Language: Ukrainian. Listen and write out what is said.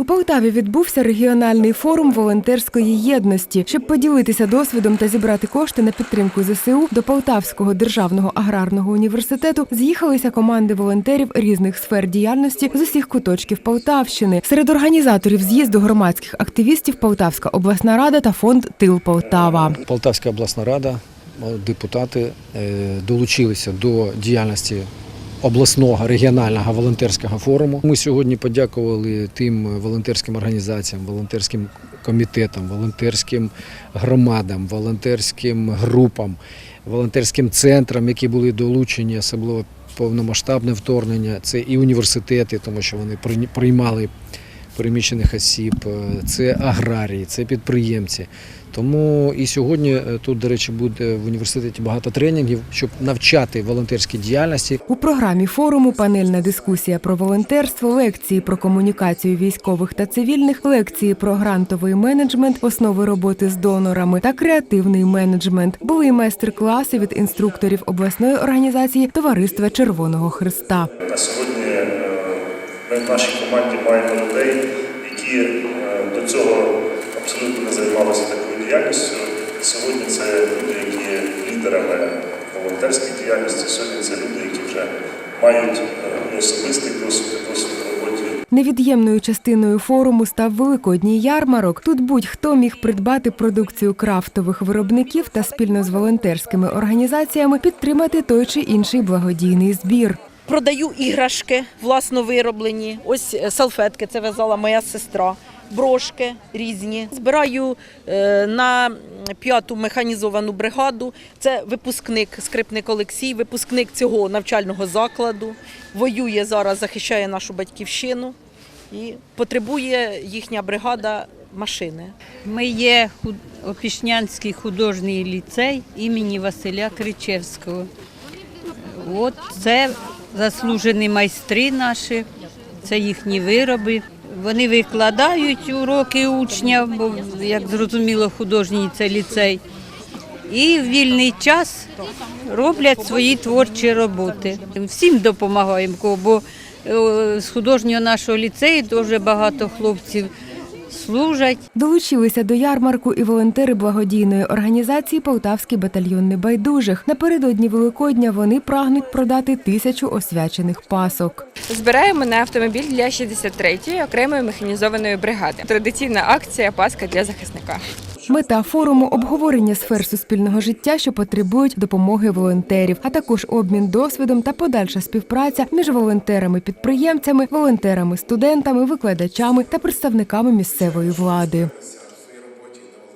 У Полтаві відбувся регіональний форум волонтерської єдності, щоб поділитися досвідом та зібрати кошти на підтримку ЗСУ до Полтавського державного аграрного університету. З'їхалися команди волонтерів різних сфер діяльності з усіх куточків Полтавщини. Серед організаторів з'їзду громадських активістів Полтавська обласна рада та фонд Тил Полтава. Полтавська обласна рада, е, депутати е, долучилися до діяльності обласного регіонального волонтерського форуму. Ми сьогодні подякували тим волонтерським організаціям, волонтерським комітетам, волонтерським громадам, волонтерським групам, волонтерським центрам, які були долучені, особливо повномасштабне вторгнення. Це і університети, тому що вони приймали переміщених осіб, е, це аграрії, це підприємці. Тому і сьогодні е, тут, до речі, буде в університеті багато тренінгів, щоб навчати волонтерській діяльності. У програмі форуму панельна дискусія про волонтерство, лекції про комунікацію військових та цивільних, лекції про грантовий менеджмент, основи роботи з донорами та креативний менеджмент. Були й майстер-класи від інструкторів обласної організації Товариства Червоного Христа. Ми в нашій команді маємо людей, які е, до цього абсолютно не займалися такою діяльністю. Сьогодні це люди, які лідерами волонтерської діяльності. Сьогодні це люди, які вже мають е, і особистий досвід, досвід роботі Невід'ємною частиною форуму став великодній ярмарок. Тут будь-хто міг придбати продукцію крафтових виробників та спільно з волонтерськими організаціями підтримати той чи інший благодійний збір. Продаю іграшки власно вироблені. Ось е, салфетки, це в'язала моя сестра. Брошки різні. Збираю е, на п'яту механізовану бригаду. Це випускник, скрипник Олексій, випускник цього навчального закладу. Воює зараз, захищає нашу батьківщину і потребує їхня бригада машини. Ми є Опішнянський художній ліцей імені Василя Кричевського. От це заслужені майстри наші, це їхні вироби. Вони викладають уроки учням, бо, як зрозуміло, художній це ліцей. І в вільний час роблять свої творчі роботи. Всім допомагаємо, бо е, з художнього нашого ліцею дуже багато хлопців служать. Долучилися до ярмарку і волонтери благодійної організації Полтавський батальйон небайдужих. Напередодні Великодня вони прагнуть продати тисячу освячених пасок. Збираємо на автомобіль для 63-ї окремої механізованої бригади. Традиційна акція Паска для захисника. Мета форуму обговорення сфер суспільного життя, що потребують допомоги волонтерів, а також обмін досвідом та подальша співпраця між волонтерами-підприємцями, волонтерами-студентами, викладачами та представниками місцевої влади.